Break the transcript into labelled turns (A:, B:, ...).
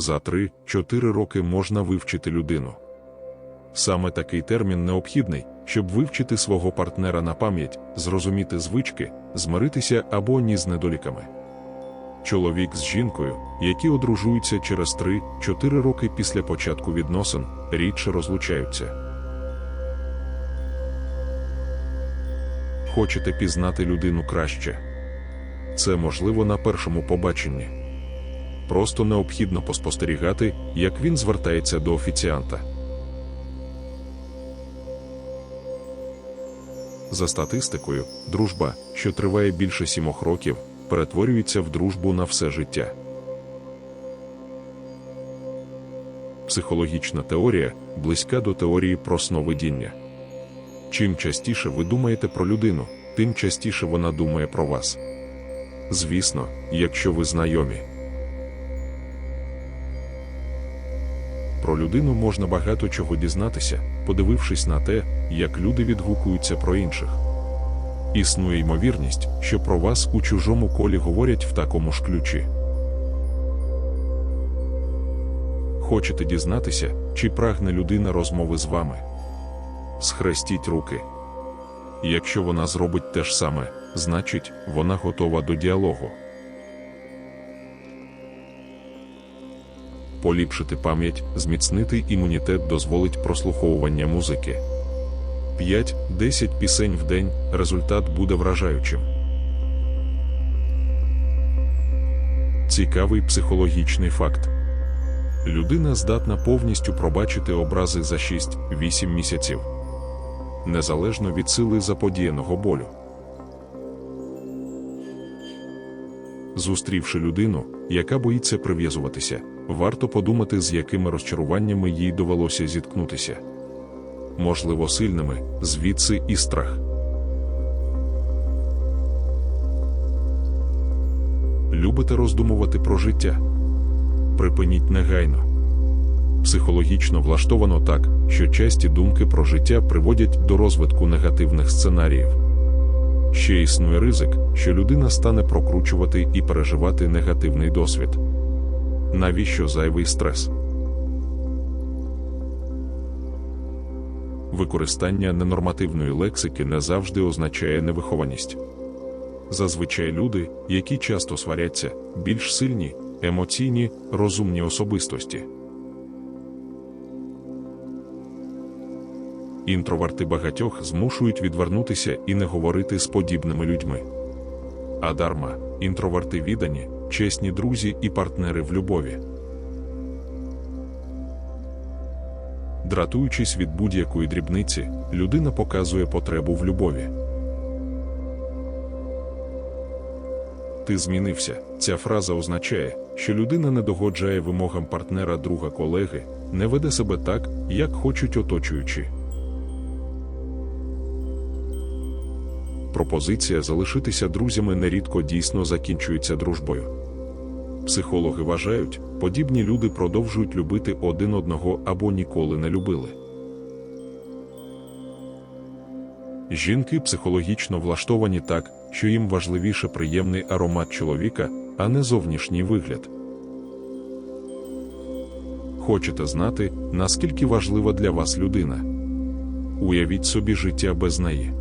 A: за 3-4 роки можна вивчити людину. Саме такий термін необхідний, щоб вивчити свого партнера на пам'ять, зрозуміти звички, змиритися або ні з недоліками. Чоловік з жінкою, які одружуються через 3-4 роки після початку відносин, рідше розлучаються. Хочете пізнати людину краще? Це можливо на першому побаченні. Просто необхідно поспостерігати, як він звертається до офіціанта. За статистикою, дружба, що триває більше сімох років, перетворюється в дружбу на все життя. Психологічна теорія близька до теорії про сновидіння. Чим частіше ви думаєте про людину, тим частіше вона думає про вас. Звісно, якщо ви знайомі. Про людину можна багато чого дізнатися, подивившись на те, як люди відгукуються про інших. Існує ймовірність, що про вас у чужому колі говорять в такому ж ключі. Хочете дізнатися, чи прагне людина розмови з вами? Схрестіть руки. Якщо вона зробить те ж саме, значить, вона готова до діалогу. Поліпшити пам'ять, зміцнити імунітет дозволить прослуховування музики. 5-10 пісень в день результат буде вражаючим. Цікавий психологічний факт. Людина здатна повністю пробачити образи за 6-8 місяців, незалежно від сили заподіяного болю. Зустрівши людину, яка боїться прив'язуватися, варто подумати, з якими розчаруваннями їй довелося зіткнутися. Можливо, сильними, звідси і страх. Любите роздумувати про життя? Припиніть негайно. Психологічно влаштовано так, що часті думки про життя приводять до розвитку негативних сценаріїв. Ще існує ризик, що людина стане прокручувати і переживати негативний досвід. Навіщо зайвий стрес? Використання ненормативної лексики не завжди означає невихованість. Зазвичай люди, які часто сваряться, більш сильні, емоційні, розумні особистості. Інтроверти багатьох змушують відвернутися і не говорити з подібними людьми. А дарма, інтроверти віддані, чесні друзі і партнери в любові. Дратуючись від будь-якої дрібниці, людина показує потребу в любові. Ти змінився. Ця фраза означає, що людина не догоджає вимогам партнера друга колеги, не веде себе так, як хочуть оточуючі. Пропозиція залишитися друзями нерідко дійсно закінчується дружбою. Психологи вважають, подібні люди продовжують любити один одного або ніколи не любили. Жінки психологічно влаштовані так, що їм важливіше приємний аромат чоловіка, а не зовнішній вигляд. Хочете знати, наскільки важлива для вас людина? Уявіть собі життя без неї.